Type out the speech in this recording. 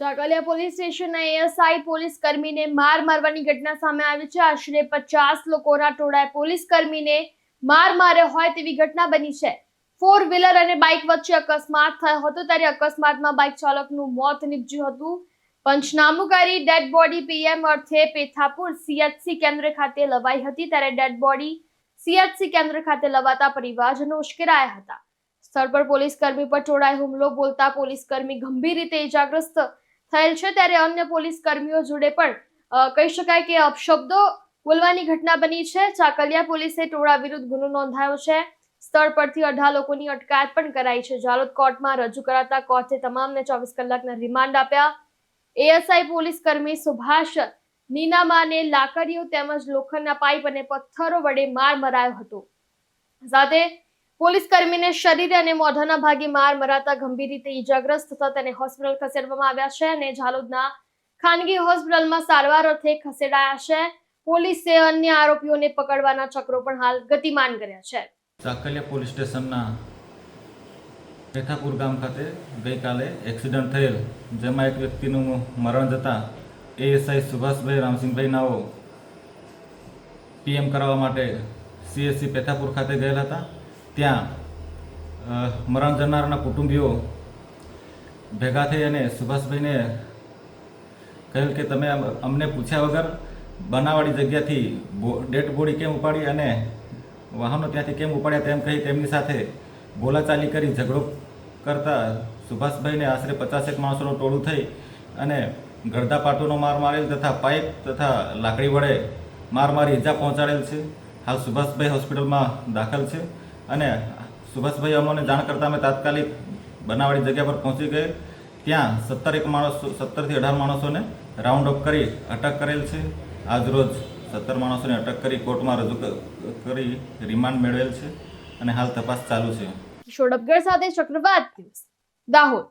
Chakaliya police સ્ટેશનના ASI police કર્મીને માર મારવાની ઘટના સામે આવી છે. આશરે પચાસ લોકોના ટોળાએ પોલીસ કર્મીને માર માર્યો હોય તેવી ઘટના બની છે. ફોર વ્હીલર અને બાઇક વચ્ચે અકસ્માત થયો હતો ત્યારે અકસ્માતમાં બાઇક ચાલકનું મોત નીપજ્યું હતું. પંચનામું કરી ડેડ બોડી પીએમ અર્થે પેથાપુર સીએચસી કેન્દ્ર ખાતે લવાઈ હતી ત્યારે ડેડ બોડી સીએચસી કેન્દ્ર ખાતે લવાતા પરિવારજનો ઉશ્કેરાયા હતા. સ્થળ પર પોલીસ કર્મી પર ટોળાએ હુમલો બોલતા પોલીસ કર્મી ગંભીર રીતે ઇજાગ્રસ્ત થયેલ છે ત્યારે અન્ય પોલીસ કર્મીઓ જોડે પણ કહી શકાય કે અપશબ્દો બોલવાની ઘટના બની છે. ચાકલિયા પોલીસે ટોળા વિરુદ્ધ ગુનો નોંધાયો છે. સ્થળ પરથી અઢાર લોકોની અટકાયત પણ કરાઈ છે. જાલોદ કોર્ટમાં રજૂ કરાતા કોર્ટે તમામને ચોવીસ કલાકના રિમાન્ડ આપ્યા. એએસઆઈ પોલીસ કર્મી સુભાષ નીનામાને લાકડીઓ તેમજ લોખંડના પાઇપ અને પથ્થરો વડે માર મરાયો હતો. સાથે પોલીસ કર્મીને શરીરે અને મોઢાના ભાગે માર મરાતા ગંભીર રીતે ઈજાગ્રસ્ત થતા તેને હોસ્પિટલ ખસેડવામાં આવ્યા છે અને ઝાલોદના ખાનગી હોસ્પિટલમાં સારવાર અર્થે ખસેડાયા છે. પોલીસે અન્ય આરોપીઓને પકડવાના ચક્રો પણ હાલ ગતિમાન કર્યા છે. સાકલિયા પોલીસ સ્ટેશનના પેથાપુર ગામ ખાતે ગઈકાલે એક્સિડન્ટ થયેલ, જેમાં એક વ્યક્તિનું મરણ જતાં એએસઆઈ સુભાષભાઈ રામસિંહભાઈ નાઓ પીએમ કરાવવા માટે સીએસસી પેથાપુર ખાતે ગયેલા હતા. ત્યાં મરણ જનારના કુટુંબીઓ ભેગા થઈ અને સુભાષભાઈને કહેલ કે તમે અમને પૂછ્યા વગર બનાવાળી જગ્યાથી ડેડ બોડી કેમ ઉપાડી અને વાહનો ત્યાંથી કેમ ઉપાડ્યા તેમ કહી તેમની સાથે બોલાચાલી કરી ઝઘડો કરતા સુભાષભાઈને આશરે પચાસેક માણસોનું ટોળું થઈ અને ગળદા પાટોનો માર મારેલ તથા પાઇપ તથા લાકડી વડે માર મારી ઈજા પહોંચાડેલ છે. હાલ સુભાષભાઈ હોસ્પિટલમાં દાખલ છે. અને સુભાષભાઈ અમોને જાણ કરતાં અમે તાત્કાલિક બનાવાળી જગ્યા પર પહોંચી ગયે. ત્યાં સત્તર એક માણસો સત્તરથી અઢાર માણસોને રાઉન્ડ અપ કરી અટક કરેલ છે. આજરોજ સત્તર માણસોને અટક કરી કોર્ટમાં રજૂ કરી રિમાન્ડ મેળવેલ છે અને હાલ તપાસ ચાલુ છે. કિશોર સાથે ચક્રવાત દાહોદ.